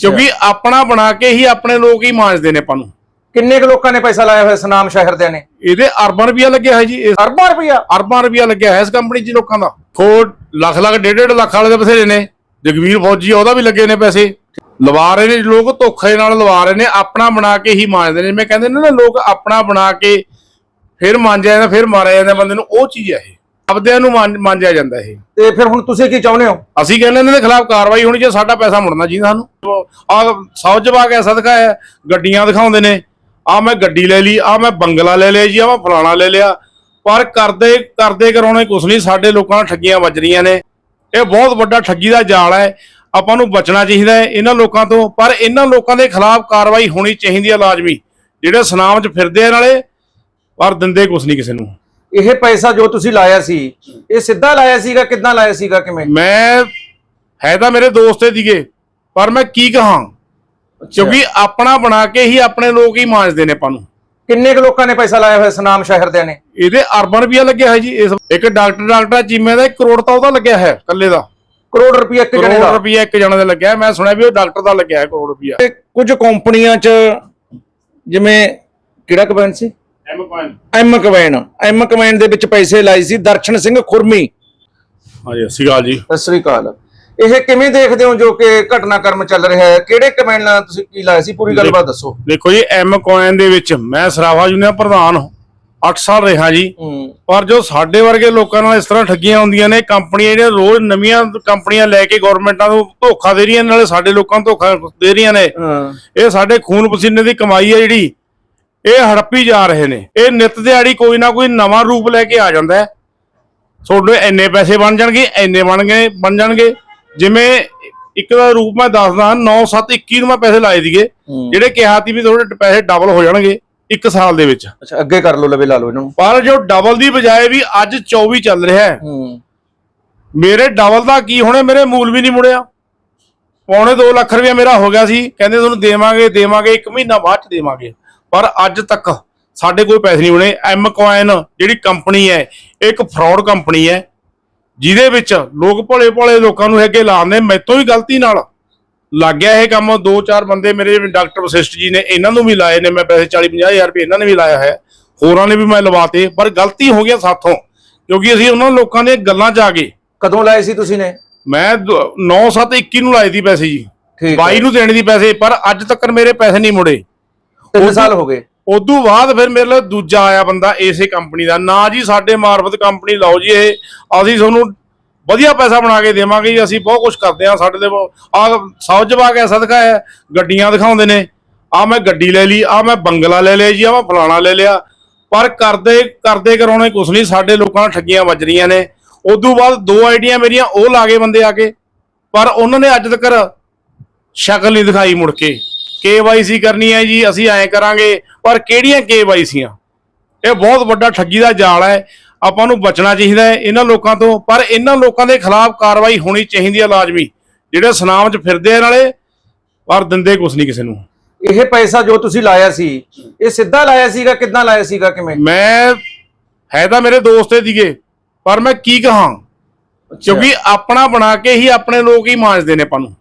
ਕਿਉਂਕਿ ਆਪਣਾ ਬਣਾ ਕੇ ਹੀ ਆਪਣੇ ਲੋਕ ਹੀ ਮਾਂਜਦੇ ਨੇ ਆਪਾਂ ਨੂੰ। ਕਿੰਨੇ ਕੁ ਲੋਕਾਂ ਨੇ ਪੈਸਾ ਲਾਇਆ ਹੋਇਆ ਸਨਾਮ ਸ਼ਹਿਰ ਦੇ ਨੇ? ਇਹਦੇ ਅਰਬਨ ਰੁਪਿਆ ਲੱਗਿਆ ਹੈ ਜੀ ਅਰਬਾਂ ਰੁਪਇਆ ਅਰਬਾਂ ਰੁਪਿਆ ਲੱਗਿਆ ਹੈ ਇਸ ਕੰਪਨੀ 'ਚ ਲੋਕਾਂ ਦਾ। ਖੋਟ ਲੱਖ ਲੱਖ ਡੇਢ ਡੇਢ ਲੱਖ ਵਾਲੇ ਦੇ ਬਥੇਰੇ ਨੇ। ਜਗਵੀਰ ਫੌਜੀ ਉਹਦਾ ਵੀ ਲੱਗੇ ਨੇ ਪੈਸੇ। ਲਵਾ ਰਹੇ ਨੇ ਲੋਕ ਧੋਖੇ ਨਾਲ ਲਵਾ ਰਹੇ ਨੇ ਆਪਣਾ ਬਣਾ ਕੇ ਹੀ ਮਾਂਜਦੇ ਨੇ। ਮੈਂ ਕਹਿੰਦੇ ਨੇ ਨਾ ਲੋਕ ਆਪਣਾ ਬਣਾ ਕੇ ਫਿਰ ਮਾਂਜਿਆ ਜਾਂਦਾ ਫਿਰ ਮਾਰਿਆ ਜਾਂਦਾ ਬੰਦੇ ਨੂੰ ਉਹ ਚੀਜ਼ ਹੈ ਇਹ। ਆਪਦਿਆਂ ਨੂੰ ਮਾਂਜਿਆ ਜਾਂਦਾ ਇਹ। ਤੇ ਫਿਰ ਹੁਣ ਤੁਸੀਂ ਕੀ ਚਾਹੁੰਦੇ ਹੋ? ਅਸੀਂ ਕਹਿੰਦੇ ਇਹਨਾਂ ਦੇ ਖਿਲਾਫ ਕਾਰਵਾਈ ਹੋਣੀ ਚਾਹੀਦੀ ਸਾਡਾ ਪੈਸਾ ਮੁੜਨਾ ਚਾਹੀਦਾ ਸਾਨੂੰ। ਆ ਸੌ ਜਵਾਕ ਐ ਸਦਕਾ ਹੈ ਗੱਡੀਆਂ ਦਿਖਾਉਂਦੇ ਨੇ। ਆ ਮੈਂ ਗੱਡੀ ਲੈ ਲਈ ਆ ਮੈਂ ਬੰਗਲਾ ਲੈ ਲਿਆ ਜੀ ਆ ਮੈਂ ਫਲਾਣਾ ਲੈ ਲਿਆ। ਪਰ ਕਰਦੇ ਕਰਦੇ ਕਰਾਉਣੇ ਕੁਛ ਨਹੀਂ ਸਾਡੇ ਲੋਕਾਂ ਨਾਲ ਠੱਗੀਆਂ ਵੱਜ ਰਹੀਆਂ ਨੇ। ਇਹ ਬਹੁਤ ਵੱਡਾ ਠੱਗੀ ਦਾ ਜਾਲ ਹੈ। ਆਪਾਂ ਨੂੰ ਬਚਣਾ ਚਾਹੀਦਾ ਹੈ ਇਹਨਾਂ ਲੋਕਾਂ ਤੋਂ। ਪਰ ਇਹਨਾਂ ਲੋਕਾਂ ਦੇ ਖਿਲਾਫ ਕਾਰਵਾਈ ਹੋਣੀ ਚਾਹੀਦੀ ਹੈ ਲਾਜ਼ਮੀ। ਜਿਹੜੇ ਸੁਨਾਮ 'ਚ ਫਿਰਦੇ ਆ ਨਾਲੇ ਪਰ ਦਿੰਦੇ ਕੁਛ ਨਹੀਂ ਕਿਸੇ ਨੂੰ। ਇਹ ਪੈਸਾ ਜੋ ਤੁਸੀਂ ਲਾਇਆ ਸੀ ਇਹ ਸਿੱਧਾ ਲਾਇਆ ਸੀਗਾ ਕਿੱਦਾਂ ਲਾਇਆ ਸੀਗਾ ਕਿਵੇਂ? ਮੈਂ ਹੈ ਤਾਂ ਮੇਰੇ ਦੋਸਤੇ ਦੀਗੇ ਪਰ ਮੈਂ ਕੀ ਕਹਾਂ? ਕਿਉਂਕਿ ਆਪਣਾ ਬਣਾ ਕੇ ਹੀ ਆਪਣੇ ਲੋਕ ਹੀ ਮਾਂਜਦੇ ਨੇ ਆਪਾਂ ਨੂੰ। ਕਿੰਨੇ ਕੁ ਲੋਕਾਂ ਨੇ ਪੈਸਾ ਲਾਇਆ ਹੋਇਆ ਸਨਾਮ ਸ਼ਹਿਰ ਦੇ ਨੇ? ਇਹਦੇ ਅਰਬਨ ਰੁਪਿਆ ਲੱਗਿਆ ਹੈ ਜੀ ਇਸ ਇੱਕ ਡਾਕਟਰ ਡਾਕਟਰ ਚੀਮੇ ਦਾ 1 ਕਰੋੜ ਤਾਂ ਉਹਦਾ ਲੱਗਿਆ ਹੈ ਇਕੱਲੇ ਦਾ। ਕਰੋੜ ਰੁਪਇਆ ਇੱਕ ਜਣੇ ਕਰੋੜ ਦਾ ਰੁਪਿਆ ਇੱਕ ਜਣੇ ਦਾ ਲੱਗਿਆ। ਮੈਂ ਸੁਣਿਆ ਵੀ ਉਹ ਡਾਕਟਰ ਦਾ ਲੱਗਿਆ ਹੈ ਕਰੋੜ ਰੁਪਿਆ ਤੇ ਕੁਝ ਕੰਪਨੀਆਂ 'ਚ ਜਿਵੇਂ ਕਿਹੜਾ ਕੰਪਨੀ ਸੀ? ਐਮ ਕਵੈਨ ਐਮ ਕਵੈਨ ਦੇ ਵਿੱਚ ਪੈਸੇ ਲਾਏ ਸੀ ਦਰਸ਼ਨ ਸਿੰਘ ਖੁਰਮੀ। ਹਾਂਜੀ ਸਤਿ ਸ਼੍ਰੀ ਅਕਾਲ ਜੀ। ਸਤਿ ਸ੍ਰੀ ਅਕਾਲ। ਇਹ ਕਿਵੇਂ ਦੇਖਦੇ ਹੋ ਜੋ ਕਿ ਘਟਨਾਕ੍ਰਮ ਚੱਲ ਰਿਹਾ ਹੈ? ਕਿਹੜੇ ਕਮੈਂਟ ਨਾਲ ਤੁਸੀਂ ਕੀ ਲਾਇਆ ਸੀ? ਪੂਰੀ ਗੱਲਬਾਤ ਦੱਸੋ। ਦੇਖੋ ਜੀ ਐਮ ਕੋਇਨ ਦੇ ਵਿੱਚ ਮੈਂ ਸਰਾਵਾ ਯੂਨੀਅਨ ਪ੍ਰਧਾਨ 8 ਸਾਲ ਰਿਹਾ ਜੀ। ਪਰ ਜੋ ਸਾਡੇ ਵਰਗੇ ਲੋਕਾਂ ਨਾਲ ਇਸ ਤਰ੍ਹਾਂ ਠੱਗੀਆਂ ਹੁੰਦੀਆਂ ਨੇ ਕੰਪਨੀਆਂ ਜਿਹੜੀਆਂ ਰੋਜ਼ ਨਵੀਆਂ ਕੰਪਨੀਆਂ ਲੈ ਕੇ ਗਵਰਨਮੈਂਟਾਂ ਨੂੰ ਧੋਖਾ ਦੇ ਰਹੀਆਂ ਨਾਲੇ ਸਾਡੇ ਲੋਕਾਂ ਨੂੰ ਧੋਖਾ ਦੇ ਰਹੀਆਂ ਨੇ। ਇਹ ਸਾਡੇ ਖੂਨ ਪਸੀਨੇ ਦੀ ਕਮਾਈ ਹੈ ਜਿਹੜੀ। ਇਹ ਹੜੱਪੀ ਜਾ ਰਹੇ ਨੇ। ਇਹ ਨਿਤ ਦਿਹਾੜੀ ਕੋਈ ਨਾ ਕੋਈ ਨਵਾਂ ਰੂਪ ਲੈ ਕੇ ਆ ਜਾਂਦਾ ਤੁਹਾਡੇ ਇੰਨੇ ਪੈਸੇ ਬਣ ਜਾਣਗੇ ਇੰਨੇ ਬਣ ਗਏ ਬਣ ਜਾਣਗੇ। ਜਿਵੇਂ ਇੱਕ ਦਾ ਰੂਪ ਮੈਂ ਦੱਸਦਾ 9 7 21 ਨੂੰ ਮੈਂ ਪੈਸੇ ਲਾਏ ਹੂੰ। ਜਿਹੜੇ ਕਿਹਾ ਸੀ ਵੀ ਤੁਹਾਡੇ ਪੈਸੇ ਡਬਲ ਹੋ ਜਾਣਗੇ ਇੱਕ ਸਾਲ ਦੇ ਵਿੱਚ। ਅੱਛਾ ਅੱਗੇ ਕਰ ਲਓ ਲਵੇ ਲਾ ਲਓ ਇਹਨਾਂ। ਨੂੰ ਪਰ ਜੋ ਡਬਲ ਦੀ ਬਜਾਏ ਵੀ ਅੱਜ 24 ਚੱਲ ਰਿਹਾ ਹੈ। ਮੇਰੇ ਡਬਲ ਦਾ ਕੀ ਹੋਣੇ ਮੇਰੇ ਮੂਲ ਵੀ ਨਹੀਂ ਮੁੜਿਆ। ਪੌਣੇ 2 ਲੱਖ ਰੁਪਇਆ ਮੇਰਾ ਹੋ ਗਿਆ ਸੀ। ਕਹਿੰਦੇ ਤੁਹਾਨੂੰ ਦੇਵਾਂਗੇ ਦੇਵਾਂਗੇ ਇੱਕ ਮਹੀਨਾ ਬਾਅਦ ਚ ਦੇਵਾਂਗੇ। ਪਰ ਅੱਜ ਤੱਕ ਸਾਡੇ ਕੋਈ ਪੈਸੇ ਨਹੀਂ ਬਣੇ। ਐਮ ਕੋਇਨ ਜਿਹੜੀ ਕੰਪਨੀ ਹੈ ਇੱਕ ਫਰਾਡ ਕੰਪਨੀ ਹੈ ਜਿਹਦੇ ਵਿੱਚ ਲੋਕ ਭੋਲੇ ਭੋਲੇ ਲੋਕਾਂ ਨੂੰ ਅੱਗੇ ਲਾਉਂਦੇ ਮੈਥੋਂ ਹੀ ਗਲਤੀ ਨਾਲ ਲੱਗ ਗਿਆ ਇਹ ਕੰਮ। ਦੋ ਚਾਰ ਬੰਦੇ ਮੇਰੇ ਡਾਕਟਰ ਵਸਿਸ਼ਟ ਜੀ ਨੇ ਇਹਨਾਂ ਨੂੰ ਵੀ ਲਾਏ ਨੇ। ਮੈਂ ਪੈਸੇ 40 50 ਹਜ਼ਾਰ ਰੁਪਏ ਇਹਨਾਂ ਨੇ ਵੀ ਲਾਇਆ ਹੈ। ਹੋਰਾਂ ਨੇ ਵੀ ਮੈਂ ਲਵਾਤੇ ਪਰ ਗਲਤੀ ਹੋ ਗਿਆ ਸਾਥੋਂ ਕਿਉਂਕਿ ਅਸੀਂ ਉਹਨਾਂ ਲੋਕਾਂ ਦੇ ਗੱਲਾਂ 'ਚ ਆ ਗਏ। ਕਦੋਂ ਲਾਏ ਸੀ ਤੁਸੀਂ ਨੇ? ਮੈਂ 9 7 21 ਨੂੰ ਲਾਏ ਦੀ ਪੈਸੇ ਜੀ। ਠੀਕ 22 ਨੂੰ ਦੇਣੇ ਦੀ ਪੈਸੇ ਪਰ ਅੱਜ ਤੱਕ ਮੇਰੇ ਪੈਸੇ ਨਹੀਂ ਮੁੜੇ। ਤਿੰਨ ਸਾਲ ਹੋ ਗਏ। ਉਦੋਂ ਬਾਅਦ ਫਿਰ ਮੇਰੇ ਲਈ ਦੂਜਾ ਆਇਆ ਬੰਦਾ ਇਸੇ ਕੰਪਨੀ ਦਾ। ਨਾ ਜੀ ਸਾਡੇ ਮਾਰਫਤ ਕੰਪਨੀ ਲਾਓ ਜੀ ਇਹ। ਅਸੀਂ ਤੁਹਾਨੂੰ ਵਧੀਆ ਪੈਸਾ ਬਣਾ ਕੇ ਦੇਵਾਂਗੇ ਜੀ ਅਸੀਂ ਬਹੁਤ ਕੁਝ ਕਰਦੇ ਆ ਸਾਡੇ ਦੇ ਆ ਸੌ ਜਵਾਕ ਐ ਸਦਕਾ ਹੈ ਗੱਡੀਆਂ ਦਿਖਾਉਂਦੇ ਨੇ। ਆ ਮੈਂ ਗੱਡੀ ਲੈ ਲਈ ਆ ਮੈਂ ਬੰਗਲਾ ਲੈ ਲਿਆ ਜੀ ਆ ਮੈਂ ਫਲਾਣਾ ਲੈ ਲਿਆ। ਪਰ ਕਰਦੇ ਕਰਦੇ ਕਰਾਉਣੇ ਕੁਛ ਨਹੀਂ ਸਾਡੇ ਲੋਕਾਂ ਨਾਲ ਠੱਗੀਆਂ ਵੱਜ ਰਹੀਆਂ ਨੇ। ਉਦੋਂ ਬਾਅਦ ਦੋ ਆਈਡੀਆਂ ਮੇਰੀਆਂ ਉਹ ਲਾ ਗਏ ਬੰਦੇ ਆ ਕੇ। ਪਰ ਉਹਨਾਂ ਨੇ ਅੱਜ ਤੱਕ ਸ਼ਕਲ ਨਹੀਂ ਦਿਖਾਈ ਮੁੜ ਕੇ। ਕੇਵਾਈਸੀ ਕਰਨੀ ਹੈ ਜੀ ਅਸੀਂ ਐਂ ਕਰਾਂਗੇ ਪਰ ਕਿਹੜੀਆਂ ਕੇਵਾਈਸੀਆਂ ਇਹ ਬਹੁਤ ਵੱਡਾ ਠੱਗੀ ਦਾ ਜਾਲ ਹੈ ਆਪਾਂ ਨੂੰ ਬਚਣਾ ਚਾਹੀਦਾ ਹੈ ਇਹਨਾਂ ਲੋਕਾਂ ਤੋਂ ਪਰ ਇਹਨਾਂ ਲੋਕਾਂ ਦੇ ਖਿਲਾਫ ਕਾਰਵਾਈ ਹੋਣੀ ਚਾਹੀਦੀ ਹੈ ਲਾਜ਼ਮੀ। ਜਿਹੜੇ ਸੁਨਾਮ 'ਚ ਫਿਰਦੇ ਆ ਨਾਲੇ ਪਰ ਦਿੰਦੇ ਕੁਛ ਨਹੀਂ ਕਿਸੇ ਨੂੰ। ਇਹ ਪੈਸਾ ਜੋ ਤੁਸੀਂ ਲਾਇਆ ਸੀ ਇਹ ਸਿੱਧਾ ਲਾਇਆ ਸੀਗਾ ਕਿੱਦਾਂ ਲਾਇਆ ਸੀਗਾ ਕਿਵੇਂ? ਮੈਂ ਹੈ ਤਾਂ ਮੇਰੇ ਦੋਸਤੇ ਦੀਗੇ ਪਰ ਮੈਂ ਕੀ ਕਹਾਂ? ਕਿਉਂਕਿ ਆਪਣਾ ਬਣਾ ਕੇ ਹੀ ਆਪਣੇ ਲੋਕ ਹੀ ਮਾਂਜਦੇ ਨੇ ਆਪਾਂ ਨੂੰ।